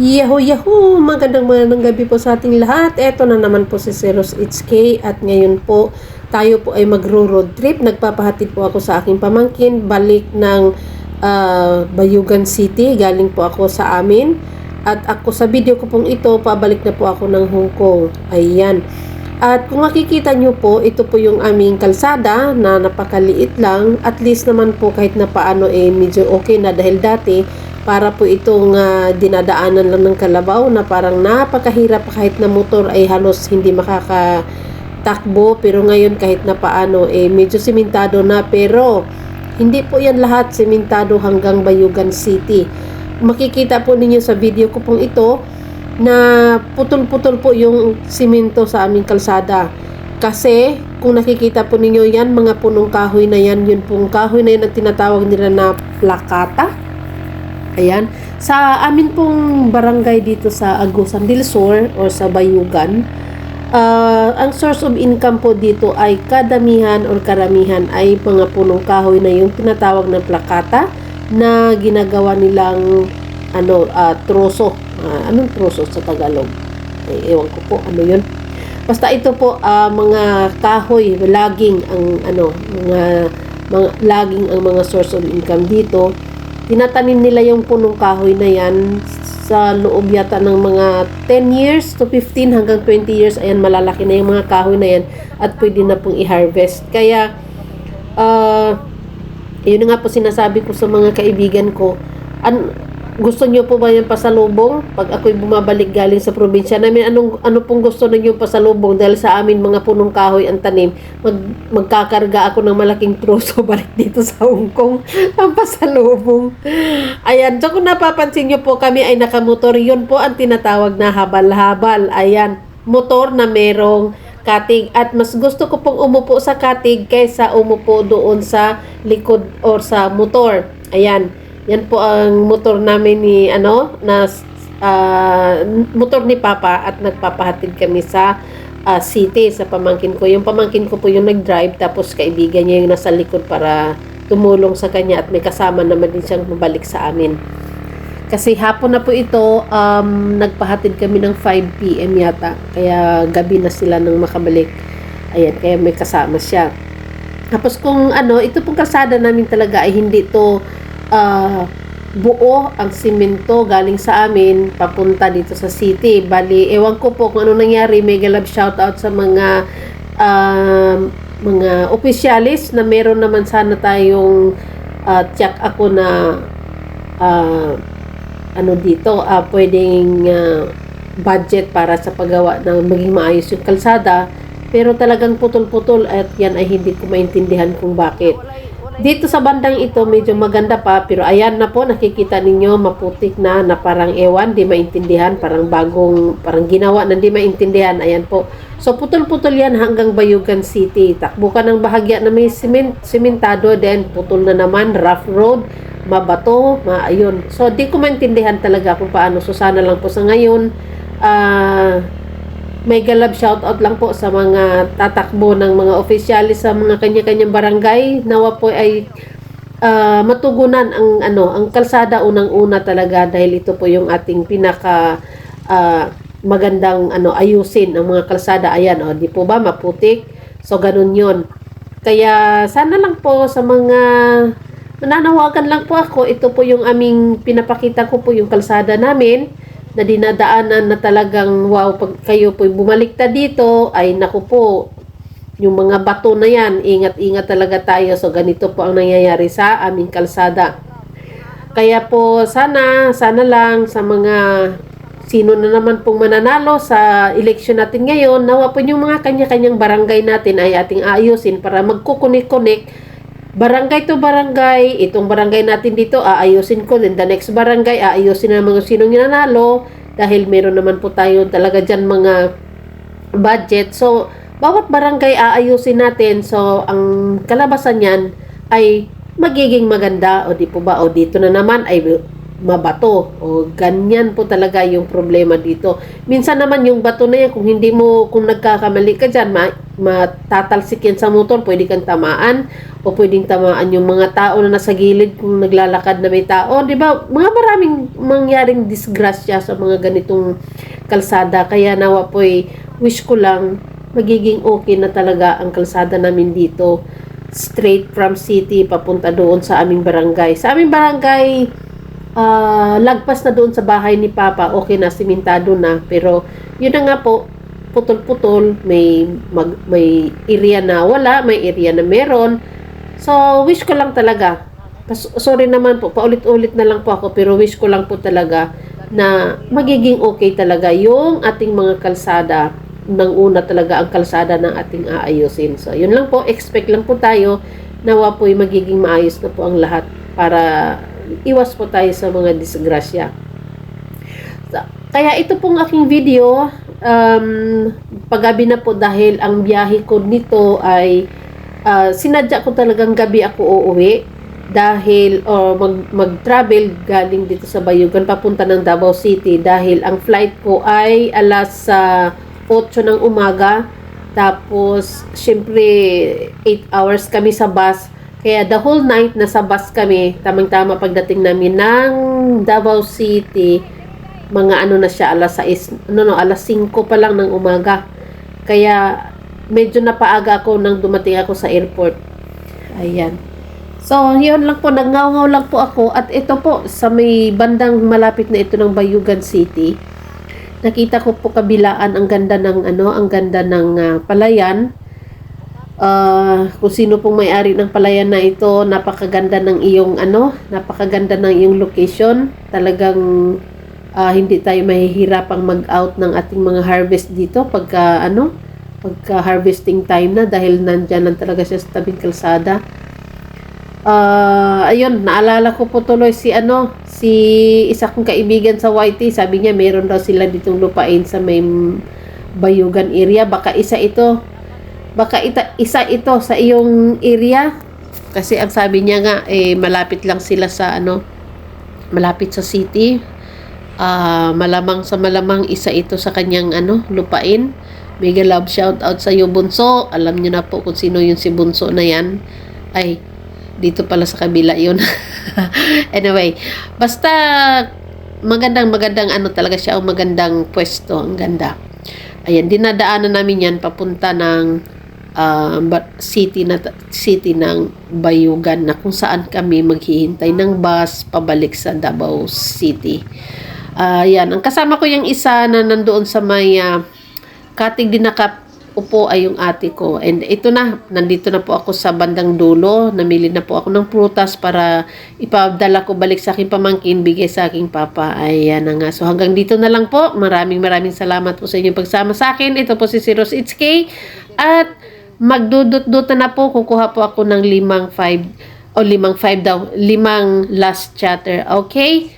Yahoo Yahoo! Magandang magandang gabi po sa ating lahat. Ito na naman po si Zeros HK at ngayon po tayo po ay magro-road trip. Nagpapahatid po ako sa aking pamangkin balik ng ah, Bayugan City. Galing po ako sa amin. At ako sa video ko pong ito, pabalik na po ako ng Hong Kong. Ayan. At kung makikita nyo po, ito po yung aming kalsada na napakaliit lang. At least naman po kahit na paano eh medyo okay na dahil dati para po itong ah, dinadaanan lang ng kalabaw na parang napakahirap kahit na motor ay halos hindi makakatakbo. Pero ngayon kahit na paano eh medyo simentado na. Pero hindi po yan lahat simentado hanggang Bayugan City. Makikita po ninyo sa video ko pong ito na putol-putol po yung simento sa aming kalsada. Kasi kung nakikita po ninyo yan mga punong kahoy na yan yun pong kahoy na yan ang tinatawag nila na plakata Ayan. Sa amin pong barangay dito sa Agusan del Sur or sa Bayugan, ah, ang source of income po dito ay kadamihan or karamihan ay mga punong kahoy na yung tinatawag na plakata na ginagawa nilang ano ah, troso. Ah, anong troso sa Tagalog? Eh, ewan ko po ano yun. Basta ito po ah, mga kahoy, laging ang ano, mga mga laging ang mga source of income dito tinatanim nila yung punong kahoy na yan sa loob yata ng mga 10 years to 15 hanggang 20 years. Ayan malalaki na yung mga kahoy na yan at pwede na pong i-harvest. Kaya uh, yun nga po sinasabi ko sa mga kaibigan ko an gusto niyo po ba yung pasalubong? Pag ako'y bumabalik galing sa probinsya namin anong ano pong gusto ninyo pasalubong? Dahil sa amin mga punong kahoy ang tanim. Mag, magkakarga ako ng malaking troso balik dito sa Hong Kong. Ang pasalubong. Ayan so kung napapansin niyo po kami ay nakamotor. Yun po ang tinatawag na habal-habal. Ayan motor na merong katig. At mas gusto ko pong umupo sa katig kaysa umupo doon sa likod or sa motor. Ayan yan po ang motor namin ni ano na ah, motor ni Papa at nagpapahatid kami sa ah, city sa pamangkin ko. Yung pamangkin ko po yung nag-drive tapos kaibigan niya yung nasa likod para tumulong sa kanya at may kasama naman din siyang mabalik sa amin. Kasi hapon na po ito, um, nagpahatid kami ng 5 p.m. yata. Kaya gabi na sila nang makabalik. Ayan, kaya may kasama siya. Tapos kung ano, ito pong kalsada namin talaga ay hindi to ah, buo ang simento galing sa amin papunta dito sa city. Bali, ewan ko po kung ano nangyari. Mega love shoutout sa mga um, mga opisyalis na meron naman sana tayong uh, check ako na ah, ano dito, ah, pwedeng ah, budget para sa paggawa ng maging maayos yung kalsada. Pero talagang putol-putol at yan ay hindi ko maintindihan kung bakit. Dito sa bandang ito, medyo maganda pa, pero ayan na po, nakikita ninyo, maputik na, na parang ewan, di maintindihan, parang bagong, parang ginawa na di maintindihan, ayan po. So, putol-putol yan hanggang Bayugan City. Takbo ka ng bahagya na may cement, simentado, then putol na naman, rough road, mabato, maayun. So, di ko maintindihan talaga kung paano. So, sana lang po sa ngayon, ah, may galab shoutout lang po sa mga tatakbo ng mga opisyalis sa mga kanya-kanyang barangay. Nawa po ay ah, matugunan ang ano, ang kalsada unang-una talaga dahil ito po yung ating pinaka ah, magandang ano ayusin ang mga kalsada. Ayan, oh, di po ba maputik? So ganun 'yon. Kaya sana lang po sa mga nananawagan lang po ako, ito po yung aming pinapakita ko po yung kalsada namin na dinadaanan na talagang wow pag kayo po bumalik ta dito ay naku po yung mga bato na yan ingat-ingat talaga tayo. So ganito po ang nangyayari sa aming kalsada. Kaya po sana sana lang sa mga sino na naman pong mananalo sa election natin ngayon nawa po yung mga kanya-kanyang barangay natin ay ating ayusin para magkukunik-kunik barangay to barangay, itong barangay natin dito, aayusin ko, then the next barangay, aayusin na mga sinong nanalo, dahil meron naman po tayo talaga dyan mga budget. So, bawat barangay aayusin natin. So, ang kalabasan yan ay magiging maganda. O di po ba? O dito na naman ay mabato. O ganyan po talaga yung problema dito. Minsan naman yung bato na yan, kung hindi mo, kung nagkakamali ka dyan, ma, matatalsik yan sa motor, pwede kang tamaan o pwedeng tamaan yung mga tao na nasa gilid kung naglalakad na may tao. Di ba? Mga maraming mangyaring disgrasya sa mga ganitong kalsada. Kaya nawa po'y wish ko lang magiging okay na talaga ang kalsada namin dito straight from city papunta doon sa aming barangay. Sa aming barangay, ah, lagpas na doon sa bahay ni Papa, okay na, simentado na. Pero, yun na nga po, putol-putol, may, mag, may area na wala, may area na meron. So, wish ko lang talaga. Sorry naman po, paulit-ulit na lang po ako, pero wish ko lang po talaga na magiging okay talaga yung ating mga kalsada nang una talaga ang kalsada ng ating aayusin. So, yun lang po. Expect lang po tayo nawa po'y magiging maayos na po ang lahat para iwas po tayo sa mga disgrasya. Kaya ito pong aking video, um, paggabi na po dahil ang biyahe ko nito ay ah, sinadya ko talagang gabi ako uuwi dahil or mag mag-travel galing dito sa Bayugan papunta ng Davao City dahil ang flight ko ay alas sa 8 ng umaga tapos syempre 8 hours kami sa bus kaya the whole night nasa bus kami tamang-tama pagdating namin ng Davao City mga ano na siya alas 6 no no alas 5 pa lang ng umaga. Kaya medyo napaaga ako nang dumating ako sa airport. Ayan. So, yun lang po, nagngaw lang po ako. At ito po, sa may bandang malapit na ito ng Bayugan City, nakita ko po kabilaan ang ganda ng ano, ang ganda ng ah, palayan. Ah, kung sino pong may-ari ng palayan na ito, napakaganda ng iyong ano, napakaganda ng iyong location. Talagang ah, hindi tayo mahihirapang mag-out ng ating mga harvest dito pagka ano, pagka harvesting time na dahil nandyan lang talaga siya sa tabing kalsada. Ah, ayun, naalala ko po tuloy si ano, si isa kong kaibigan sa YT, sabi niya meron daw sila ditong lupain sa may Bayugan area, baka isa ito. Baka ita, isa ito sa iyong area. Kasi ang sabi niya nga eh malapit lang sila sa ano, malapit sa city. Ah, malamang sa malamang isa ito sa kanyang ano, lupain. Mega love shout out sa iyo Bunso. Alam niyo na po kung sino yung si Bunso na yan. Ay, dito pala sa kabila yun. anyway, basta magandang magandang ano talaga siya, ang magandang pwesto, ang ganda. Ayan, dinadaanan namin yan papunta ng ba- city na city ng Bayugan na kung saan kami maghihintay ng bus pabalik sa Davao City. Ayan, ang kasama ko yung isa na nandoon sa may ah, katig din nakap upo ay yung ate ko. And ito na, nandito na po ako sa bandang dulo. Namili na po ako ng prutas para ipadala ko balik sa aking pamangkin, bigay sa aking papa. Ayan na nga. So hanggang dito na lang po. Maraming maraming salamat po sa inyong pagsama sa akin. Ito po si Siros HK. At magdudot-dota na po. Kukuha po ako ng limang five o limang five daw. Limang last chatter. Okay?